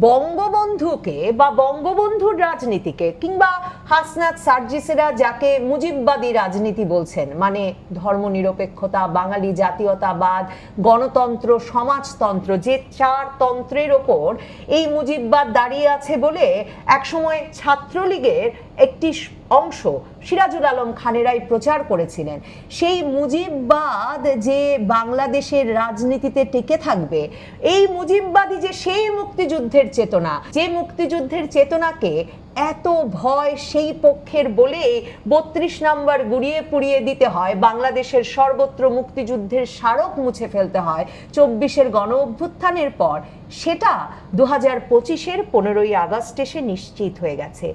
বঙ্গবন্ধুকে বা বঙ্গবন্ধুর রাজনীতিকে কিংবা হাসনাত সার্জিসেরা যাকে মুজিববাদী রাজনীতি বলছেন মানে ধর্মনিরপেক্ষতা, বাঙালি জাতীয়তাবাদ, গণতন্ত্র, সমাজতন্ত্র, যে চার তন্ত্রের ওপর এই মুজিববাদ দাঁড়িয়ে আছে বলে একসময় ছাত্রলীগের একটি অংশ সিরাজুল আলম খানেরাই প্রচার করেছিলেন। সেই মুজিববাদ যে বাংলাদেশের রাজনীতিতে টিকে থাকবে, এই মুজিববাদী যে সেই মুক্তিযুদ্ধের চেতনা, যে মুক্তিযুদ্ধের চেতনাকে এত ভয় সেই পক্ষের বলে বত্রিশ নাম্বার গুড়িয়ে পুড়িয়ে দিতে হয়। বাংলাদেশের সর্বত্র মুক্তিযুদ্ধের স্মারক মুছে ফেলতে হয় চব্বিশের গণ অভ্যুত্থানের পর। সেটা দু হাজার পঁচিশের পনেরোই আগস্ট এসে নিশ্চিত হয়ে গেছে।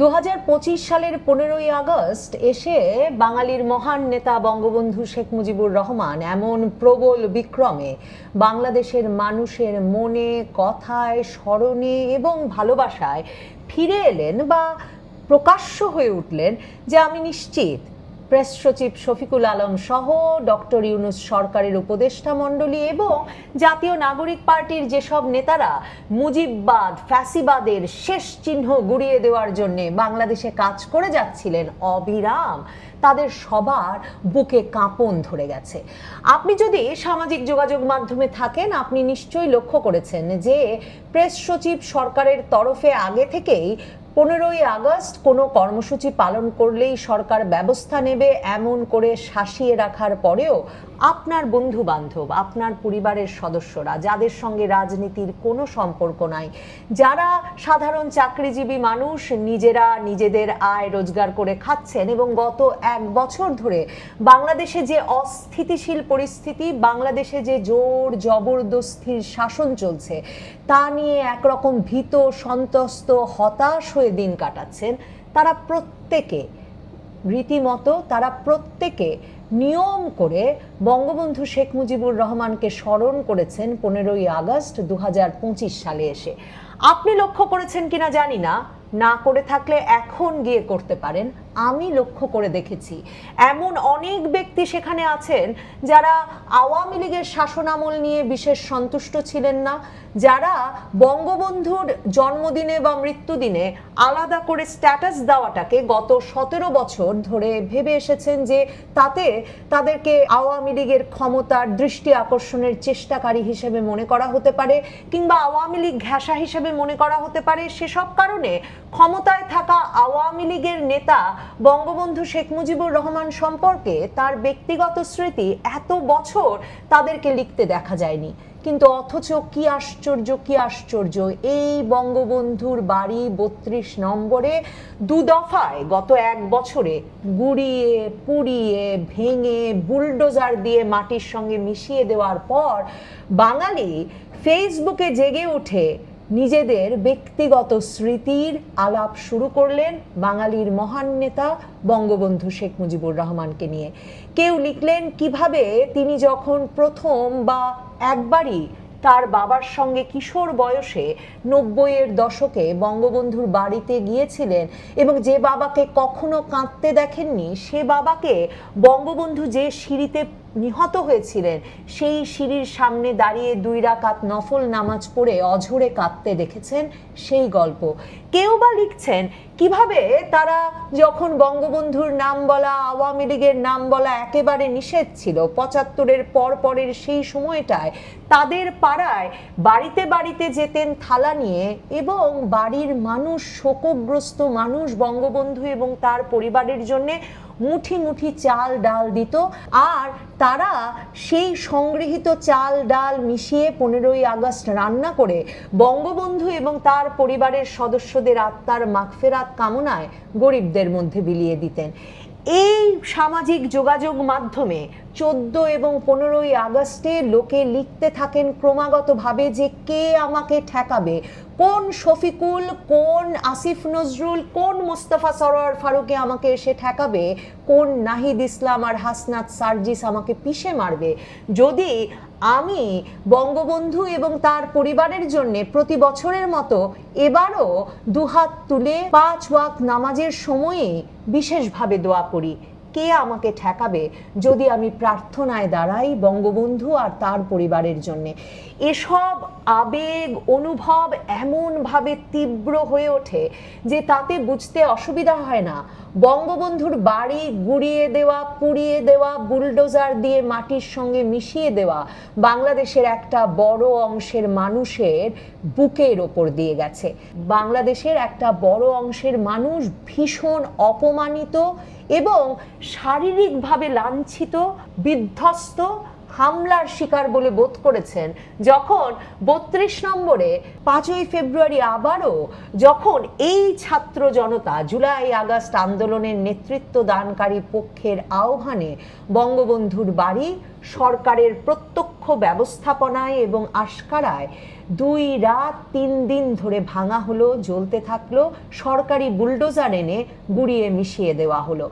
দু হাজার পঁচিশ সালের পনেরোই আগস্ট এসে বাঙালির মহান নেতা বঙ্গবন্ধু শেখ মুজিবুর রহমান এমন প্রবল বিক্রমে বাংলাদেশের মানুষের মনে, কথায়, স্মরণে এবং ভালোবাসায় ফিরে এলেন বা প্রকাশ্য হয়ে উঠলেন, যে আমি নিশ্চিত প্রেস সচিব শফিকুল আলম সহ ডক্টর ইউনুস সরকারের উপদেষ্টা মণ্ডলী এবং জাতীয় নাগরিক পার্টির যেসব নেতারা মুজিববাদ, ফ্যাসিবাদের শেষ চিহ্ন গুড়িয়ে দেওয়ার জন্য বাংলাদেশে কাজ করে যাচ্ছিলেন অবিরাম, তাদের সবার বুকে কাঁপন ধরে গেছে। আপনি যদি সামাজিক যোগাযোগ মাধ্যমে থাকেন, আপনি নিশ্চয়ই লক্ষ্য করেছেন যে প্রেস সচিব সরকারের তরফে আগে থেকেই পনেরোই আগস্ট কোনো কর্মসূচি পালন করলেই সরকার ব্যবস্থা নেবে এমন করে শাসিয়ে রাখার পরেও আপনার বন্ধু বান্ধব আপনার পরিবারের সদস্যরা, যাদের সঙ্গে রাজনীতির কোনো সম্পর্ক নাই, যারা সাধারণ চাকরিজীবী মানুষ, নিজেরা নিজেদের আয় রোজগার করে খাচ্ছেন এবং গত এক বছর ধরে বাংলাদেশে যে অস্থিতিশীল পরিস্থিতি, বাংলাদেশে যে জোর জবরদস্তির শাসন চলছে, তা নিয়ে একরকম ভীত সন্তস্ত হতাশ হয়ে দিন কাটাচ্ছেন, তারা প্রত্যেকে, রীতিমতো তারা প্রত্যেকে নিয়ম করে বঙ্গবন্ধু শেখ মুজিবুর রহমানকে স্মরণ করেছেন পনেরোই আগস্ট দু হাজার পঁচিশ সালে এসে। আপনি লক্ষ্য করেছেন কিনা জানি না না করে থাকলে এখন গিয়ে করতে পারেন, আমি লক্ষ্য করে দেখেছি। এমন অনেক ব্যক্তি সেখানে আছেন যারা আওয়ামী লীগের শাসনামল নিয়ে বিশেষ সন্তুষ্ট ছিলেন না, যারা বঙ্গবন্ধুর জন্মদিনে বা মৃত্যুদিনে আলাদা করে স্ট্যাটাস দেওয়াটাকে গত সতেরো বছর ধরে ভেবে এসেছেন যে তাতে তাদেরকে আওয়ামী লীগের ক্ষমতার দৃষ্টি আকর্ষণের চেষ্টাকারী হিসেবে মনে করা হতে পারে, কিংবা আওয়ামী লীগ ঘেঁষা হিসেবে মনে করা হতে পারে, সেসব কারণে ক্ষমতায় থাকা আওয়ামী লীগের নেতা বঙ্গবন্ধু শেখ মুজিবুর রহমান সম্পর্কে তার ব্যক্তিগত স্মৃতি এত বছর তাদেরকে লিখতে দেখা যায়নি। কিন্তু অথচ কি আশ্চর্য কি আশ্চর্য, এই বঙ্গবন্ধুর বাড়ি বত্রিশ নম্বরে দু দফায় গত এক বছরে গুড়িয়ে, পুড়িয়ে, ভেঙে, বুলডোজার দিয়ে মাটির সঙ্গে মিশিয়ে দেওয়ার পর বাঙালি ফেসবুকে জেগে উঠে নিজেদের ব্যক্তিগত স্মৃতির আলাপ শুরু করলেন বাঙালির মহান নেতা বঙ্গবন্ধু শেখ মুজিবুর রহমানকে নিয়ে। কেউ লিখলেন, কীভাবে তিনি যখন প্রথম বা একবারই তার বাবার সঙ্গে কিশোর বয়সে নব্বইয়ের দশকে বঙ্গবন্ধুর বাড়িতে গিয়েছিলেন এবং যে বাবাকে কখনো কাঁদতে দেখেননি, সে বাবাকে বঙ্গবন্ধু যে সিঁড়িতে নিহত হয়েছিলেন। সেই সিঁড়ির সামনে দাঁড়িয়ে দুই রাকাত নফল নামাজ পড়ে অঝরে কাঁদতে দেখেছেন সেই গল্প। কেউ বা লিখছেন, কীভাবে তারা যখন বঙ্গবন্ধুর নাম বলা, আওয়ামী লীগের নাম বলা একেবারে নিষেধ ছিল, পঁচাত্তরের পর পরের সেই সময়টায় তাদের পাড়ায় বাড়িতে বাড়িতে যেতেন থালা নিয়ে এবং বাড়ির মানুষ, শোকগ্রস্ত মানুষ, বঙ্গবন্ধু এবং তার পরিবারের জন্যে মুঠি মুঠি চাল ডাল দিত। আর তারা সেই সংগৃহীত চাল ডাল মিশিয়ে পনেরোই আগস্ট রান্না করে বঙ্গবন্ধু এবং তার পরিবারের সদস্যদের আত্মার মাগফেরাত কামনায় গরিবদের মধ্যে বিলিয়ে দিতেন। এই সামাজিক যোগাযোগ মাধ্যমে চোদ্দ এবং পনেরোই আগস্টে লোকে লিখতে থাকেন ক্রমাগতভাবে যে কে আমাকে ঠেকাবে। কোন শফিকুল, কোন আসিফ নজরুল, কোন মোস্তফা সরোয়ার ফারুকে আমাকে এসে ঠেকাবে, কোন নাহিদ ইসলাম আর হাসনাত সার্জিস আমাকে পিষে মারবে। যদি আমি বঙ্গবন্ধু এবং তার পরিবারের জন্য প্রতি বছরের মতো এবারও দুহাত তুলে পাঁচ ওয়াক নামাজের সময়ে বিশেষভাবে দোয়া করি। কে আমাকে ঠেকাবে? যদি আমি প্রার্থনায় দাঁড়াই বঙ্গবন্ধু আর তার পরিবারের জন্যে। এসব আবেগ, অনুভব এমনভাবে তীব্র হয়ে ওঠে যে তাতে বুঝতে অসুবিধা হয় না। বঙ্গবন্ধুর বাড়ি গুড়িয়ে দেওয়া, পুড়িয়ে দেওয়া, বুলডোজার দিয়ে মাটির সঙ্গে মিশিয়ে দেওয়া বাংলাদেশের একটা বড় অংশের মানুষের বুকের ওপর দিয়ে গেছে। বাংলাদেশের একটা বড় অংশের মানুষ ভীষণ অপমানিত এবং শারীরিকভাবে লাঞ্ছিত, বিধ্বস্ত হামলার শিকার বলে বোধ করেছেন। যখন বত্রিশ নম্বরে পাঁচই ফেব্রুয়ারি আবারও যখন এই ছাত্র জনতা জুলাই আগস্ট আন্দোলনের নেতৃত্ব দানকারী পক্ষের আহ্বানে বঙ্গবন্ধুর বাড়ি, সরকারের প্রত্যক্ষ ব্যবস্থাপনায় এবং আশকারায় দুই রাত তিন দিন ধরে ভাঙা হলো, জ্বলতে থাকল, সরকারি বুলডোজার এনে গুড়িয়ে মিশিয়ে দেওয়া হলো।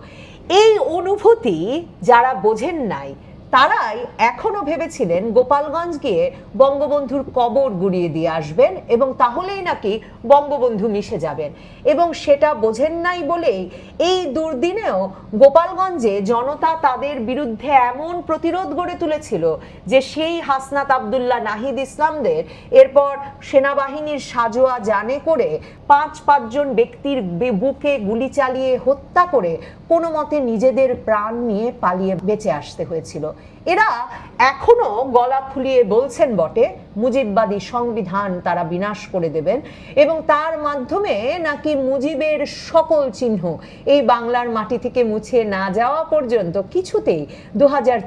এই অনুভূতি যারা বোঝেন নাই তারাই এখনও ভেবেছিলেন গোপালগঞ্জ গিয়ে বঙ্গবন্ধুর কবর গুড়িয়ে দিয়ে আসবেন এবং তাহলেই নাকি বঙ্গবন্ধু মিশে যাবেন। এবং সেটা বোঝেন নাই বলেই এই দুর্দিনেও গোপালগঞ্জে জনতা তাদের বিরুদ্ধে এমন প্রতিরোধ গড়ে তুলেছিল যে সেই হাসনাত আবদুল্লাহ নাহিদ ইসলামদের এরপর সেনাবাহিনীর সাজোয়া জানে করে পাঁচ পাঁচজন ব্যক্তির বুকে গুলি চালিয়ে হত্যা করে কোনো মতে নিজেদের প্রাণ নিয়ে পালিয়ে বেঁচে আসতে হয়েছিল। এরা এখনও গলা ফুলিয়ে বলছেন বটে, মুজিববাদী সংবিধান তারা বিনাশ করে দেবেন এবং তার মাধ্যমে নাকি মুজিবের সকল চিহ্ন এই বাংলার মাটি থেকে মুছে না যাওয়া পর্যন্ত কিছুতেই দু হাজার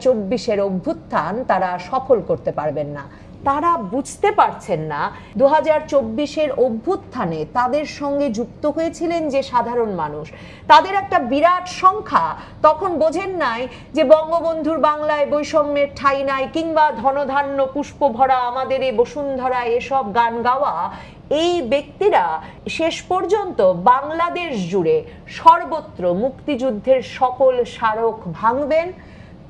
অভ্যুত্থান তারা সফল করতে পারবেন না। তারা বুঝতে পারছেন না। দু হাজার চব্বিশের অভ্যুত্থানে তাদের সঙ্গে যুক্ত হয়েছিলেন যে সাধারণ মানুষ। তাদের একটা বিরাট সংখ্যা। তখন বোঝেন নাই যে বঙ্গবন্ধুর বাংলায় বৈষম্যের ঠাই নাই কিংবা ধনধান্য পুষ্প ভরা আমাদের এই বসুন্ধরা এসব গান গাওয়া। এই ব্যক্তিরা শেষ পর্যন্ত বাংলাদেশ জুড়ে সর্বত্র মুক্তিযুদ্ধের সকল স্মারক ভাঙবেন।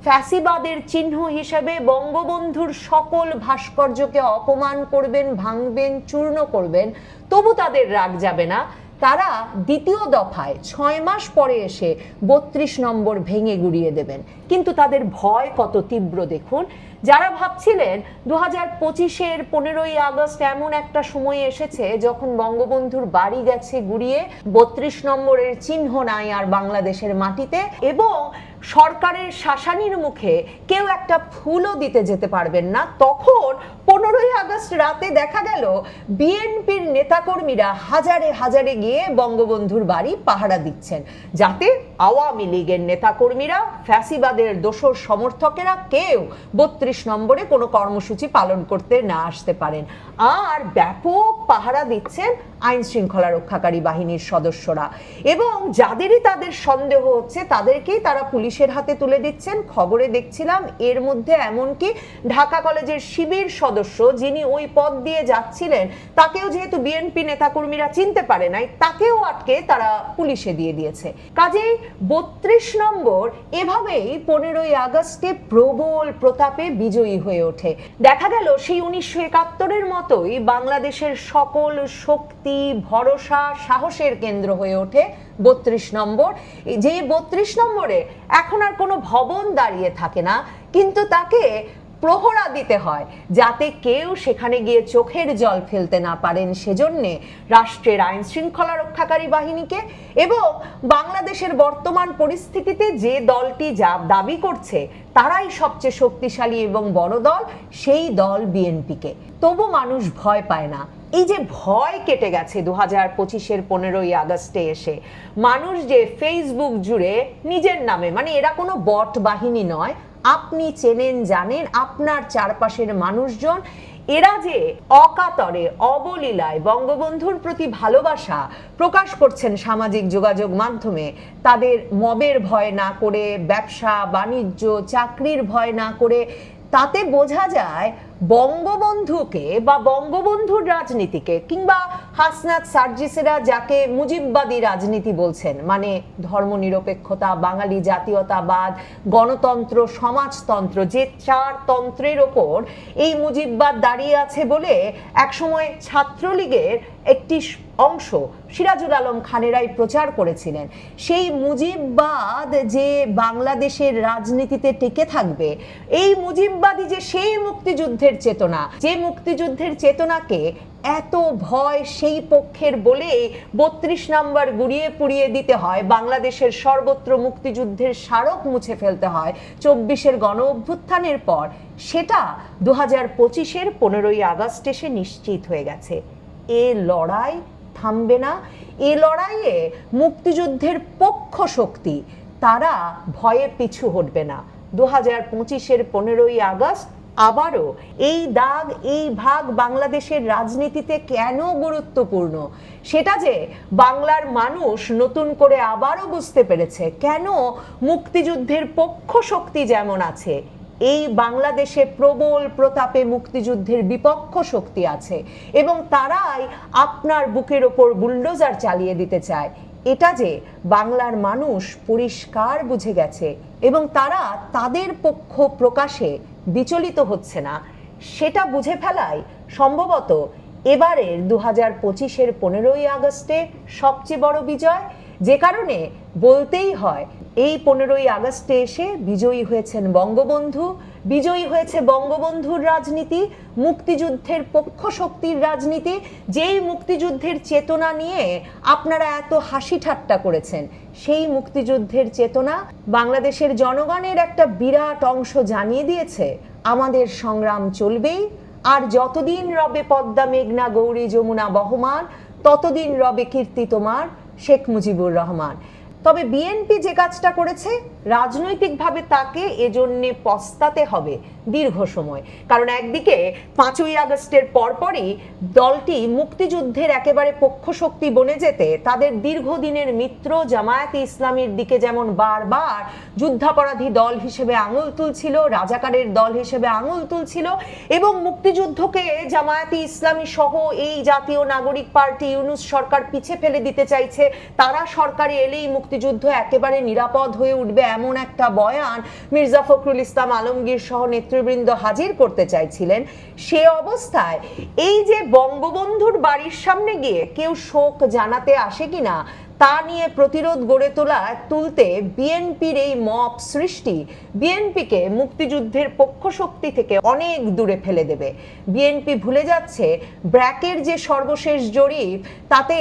ফ্যাসিবাদের চিহ্ন হিসেবে বঙ্গবন্ধুর সকল ভাস্কর্যকে অপমান করবেন, ভাঙবেন, চূর্ণ করবেন, তবু তাদের রাগ যাবে না। তারা দ্বিতীয় দফায় ছয় মাস পরে এসে বত্রিশ নম্বর ভেঙে গুড়িয়ে দেবেন। কিন্তু তাদের ভয় কত তীব্র দেখুন। যারা ভাবছিলেন দু হাজার পঁচিশের পনেরোই আগস্ট এমন একটা সময় এসেছে যখন বঙ্গবন্ধুর বাড়ি গেছে গুড়িয়ে, বত্রিশ নম্বরের চিহ্ন নাই আর বাংলাদেশের মাটিতে, এবং সরকারের শাসানির মুখে কেউ একটা ফুলও দিতে যেতে পারবেন না। তখন পনেরোই আগস্ট রাতে দেখা গেল, বিএনপির নেতাকর্মীরা হাজারে হাজারে গিয়ে বঙ্গবন্ধুর বাড়ি পাহারা দিচ্ছেন। যাতে আওয়ামী লীগের নেতাকর্মীরা, ফ্যাসিবাদের দোসর সমর্থকেরা কেউ বত্রিশ নম্বরে কোনো কর্মসূচি পালন করতে না আসতে পারেন। আর ব্যাপক পাহারা দিচ্ছেন আইন শৃঙ্খলা রক্ষাকারী বাহিনীর সদস্যরা। এবং যাদেরই তাদের সন্দেহ হচ্ছে, তাদেরকেই তারা পুলিশের হাতে তুলে দিচ্ছেন। খবরে দেখছিলাম, এর মধ্যে এমনকি ঢাকা কলেজের শিবির সদস্য যিনি ওই পদ দিয়ে যাচ্ছিলেন, তাকেও যেহেতু বিএনপি নেতাকর্মীরা চিনতে পারে নাই, তাকেও আটকে তারা পুলিশে দিয়ে দিয়েছে। কাজেই বত্রিশ নম্বর, এভাবেই পনেরোই আগস্টে প্রবল প্রতাপে বিজয়ী হয়ে ওঠে। দেখা গেল সেই উনিশশো একাত্তরের মতোই বাংলাদেশের সকল শক্তি, ভরসা, সাহসের কেন্দ্র হয়ে ওঠে বত্রিশ নম্বর। যে বত্রিশ নম্বরে এখন আর কোনো ভবন দাঁড়িয়ে থাকে না, কিন্তু তাকে প্রহরা দিতে হয়, যাতে কেউ সেখানে গিয়ে চোখের জল ফেলতে না পারেন। সেজন্যে রাষ্ট্রের আইন শৃঙ্খলা রক্ষাকারী বাহিনীকে এবং বাংলাদেশের বর্তমান পরিস্থিতিতে যে দলটি যা দাবি করছে, তারাই সবচেয়ে শক্তিশালী এবং বড় দল, সেই দল বিএনপিকে। তবু মানুষ ভয় পায় না। এই যে ভয় কেটে গেছে দু হাজার পঁচিশের পনেরোই আগস্টে এসে, মানুষ যে ফেসবুক জুড়ে নিজের নামে মানে এরা কোনো বট বাহিনী নয়, আপনি চেনেন, জানেন, আপনার চারপাশের মানুষজন, এরা যে অকাতরে, অবলীলায়, বঙ্গবন্ধুর প্রতি ভালোবাসা প্রকাশ করছেন সামাজিক যোগাযোগ মাধ্যমে, তাদের মবের ভয় না করে, ব্যবসা, বাণিজ্য, চাকরির ভয় না করে, তাতে বোঝা যায় বঙ্গবন্ধুকে বা বঙ্গবন্ধুর রাজনীতিকে কিংবা হাসনাত সার্জিসেরা যাকে মুজিববাদী রাজনীতি বলছেন মানে ধর্মনিরপেক্ষতা, বাঙালি জাতীয়তাবাদ, গণতন্ত্র, সমাজতন্ত্র, যে চার তন্ত্রের ওপর এই মুজিববাদ দাঁড়িয়ে আছে বলে একসময় ছাত্রলীগের একটি অংশ সিরাজুল আলম খানেরাই প্রচার করেছিলেন। সেই মুজিববাদ যে বাংলাদেশের রাজনীতিতে টিকে থাকবে, এই মুজিববাদী যে সেই মুক্তিযুদ্ধের চেতনা, যে মুক্তিযুদ্ধের চেতনাকে এত ভয় সেই পক্ষের বলে বত্রিশ নাম্বার গুড়িয়ে পুড়িয়ে দিতে হয়, বাংলাদেশের সর্বত্র মুক্তিযুদ্ধের স্মারক মুছে ফেলতে হয় চব্বিশের গণ অভ্যুত্থানের পর, সেটা দু হাজার পঁচিশের পনেরোই আগস্ট এসে নিশ্চিত হয়ে গেছে। এ লড়াই থামবে না। এ লড়াইয়ে মুক্তিযুদ্ধের পক্ষ শক্তি, তারা ভয়ে পিছু হটবে না। দু হাজার পঁচিশের পনেরোই আগস্ট আবারও এই দাগ, এই ভাগ বাংলাদেশের রাজনীতিতে কেন গুরুত্বপূর্ণ? সেটা যে বাংলার মানুষ নতুন করে আবারও বুঝতে পেরেছে। কেন মুক্তিযুদ্ধের পক্ষ শক্তি যেমন আছে এই বাংলাদেশে প্রবল প্রতাপে মুক্তিযুদ্ধের বিপক্ষ শক্তি আছে এবং তারাই আপনার বুকের ওপর বুলডোজার চালিয়ে দিতে চায়। এটা যে বাংলার মানুষ পরিষ্কার বুঝে গেছে এবং তারা তাদের পক্ষ প্রকাশে বিচলিত হচ্ছে না, সেটা বুঝে ফেলাই সম্ভবত এবারের দু হাজার পঁচিশের পনেরোই আগস্টে সবচেয়ে বড় বিজয় যে কারণে বলতেই হয়, এই পনেরোই আগস্টে এসে বিজয়ী হয়েছেন বঙ্গবন্ধু। বিজয়ী হয়েছে বঙ্গবন্ধুর রাজনীতি, মুক্তিযুদ্ধের পক্ষ শক্তির রাজনীতি। যেই মুক্তিযুদ্ধের চেতনা নিয়ে আপনারা এত হাসি ঠাট্টা করেছেন, সেই মুক্তিযুদ্ধের চেতনা বাংলাদেশের জনগণের একটা বিরাট অংশ জানিয়ে দিয়েছে, আমাদের সংগ্রাম চলবেই। আর যতদিন রবে পদ্মা, মেঘনা, গৌরী, যমুনা বহমান, ততদিন রবে কীর্তি তোমার। শেখ মুজিবুর রহমান। তবে বিএনপি যে কাজটা করেছে রাজনৈতিকভাবে তাকে এজন্যে পস্তাতে হবে দীর্ঘ সময়। কারণ একদিকে পাঁচই আগস্টের পরপরই দলটি মুক্তিযুদ্ধের একেবারে পক্ষ শক্তি বনে যেতে, তাদের দীর্ঘদিনের মিত্র জামায়াতে ইসলামীর দিকে যেমন বারবার যুদ্ধাপরাধী দল হিসেবে আঙুল তুলছিল, রাজাকারের দল হিসেবে আঙুল তুলছিল এবং মুক্তিযুদ্ধকে জামায়াতে ইসলামী সহ এই জাতীয় নাগরিক পার্টি ইউনুস সরকার পিছে ফেলে দিতে চাইছে, তারা সরকারে এলেই মুক্তিযুদ্ধ একেবারে নিরাপদ হয়ে উঠবে এমন একটা বয়ান মির্জা ফখরুল ইসলাম আলমগীর সহ নেতৃবৃন্দ হাজির করতে চাইছিলেন। সে অবস্থায় এই যে বঙ্গবন্ধুর বাড়ির সামনে গিয়ে কেউ শোক জানাতে আসে কিনা তা নিয়ে প্রতিরোধ গড়ে তোলা, তুলতে বিএনপির এই মপ সৃষ্টি বিএনপিকে মুক্তিযুদ্ধের পক্ষ শক্তি থেকে অনেক দূরে ফেলে দেবে। বিএনপি ভুলে যাচ্ছে ব্র্যাকের যে সর্বশেষ জরিপ, তাতে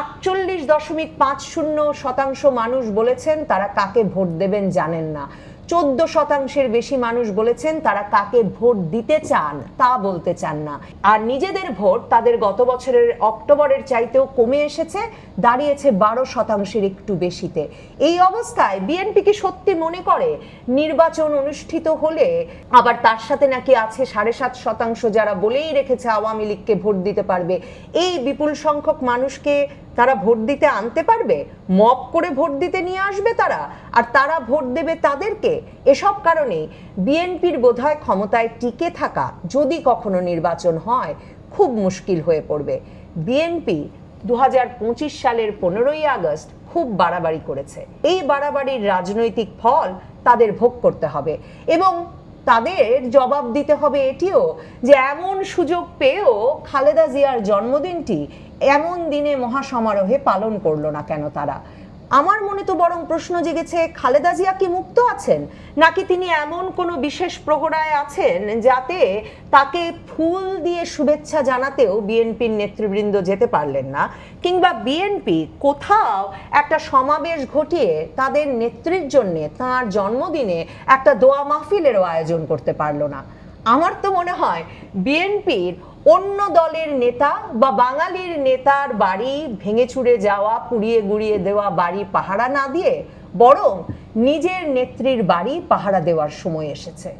আটচল্লিশ দশমিক পাঁচ শূন্য শতাংশ মানুষ বলেছেন তারা কাকে ভোট দেবেন জানেন না। চোদ্দ শতাংশের বেশি মানুষ বলেছেন তারা কাকে ভোট দিতে চান, তা বলতে চান না। আর নিজেদের ভোট তাদের গত বছরের অক্টোবরের চাইতেও কমে এসেছে, দাঁড়িয়েছে বারো শতাংশের একটু বেশিতে। এই অবস্থায় বিএনপি কি সত্যি মনে করে? নির্বাচন অনুষ্ঠিত হলে আবার তার সাথে নাকি আছে সাড়ে সাত শতাংশ যারা বলেই রেখেছে আওয়ামী লীগকে ভোট দিতে পারবে। এই বিপুল সংখ্যক মানুষকে তারা ভোট দিতে আনতে পারবে? মপ করে ভোট দিতে নিয়ে আসবে তারা? আর তারা ভোট দেবে তাদেরকে? এসব কারণে বিএনপির বোধহয় ক্ষমতায় টিকে থাকা যদি কখনো নির্বাচন হয়, খুব মুশকিল হয়ে পড়বে। বিএনপি দু হাজার পঁচিশ সালের পনেরোই আগস্ট খুব বাড়াবাড়ি করেছে। এই বাড়াবাড়ির রাজনৈতিক ফল তাদের ভোগ করতে হবে। এবং তাদের জবাব দিতে হবে এটিও যে এমন সুযোগ পেয়েও খালেদা জিয়ার জন্মদিনটি এমন দিনে মহাসমারোহে পালন করল না কেন তারা। আমার মনে তো বরং প্রশ্ন জেগেছে, খালেদা জিয়া কি মুক্ত আছেন? নাকি তিনি এমন কোনো বিশেষ প্রহরায় আছেন যাতে তাকে ফুল দিয়ে শুভেচ্ছা জানাতেও বিএনপির নেতৃবৃন্দ যেতে পারলেন না? কিংবা বিএনপি কোথাও একটা সমাবেশ ঘটিয়ে তাদের নেত্রীর জন্যে, তাঁর জন্মদিনে একটা দোয়া মাহফিলেরও আয়োজন করতে পারল না। আমার তো মনে হয়, বিএনপির অন্য দলের নেতা বা বাঙালির নেতার বাড়ি ভেঙে চুরে যাওয়া, পুড়িয়ে গুড়িয়ে দেওয়া, বাড়ি পাহারা না দিয়ে বরং নিজের নেত্রীর বাড়ি পাহারা দেওয়ার সময় এসেছে।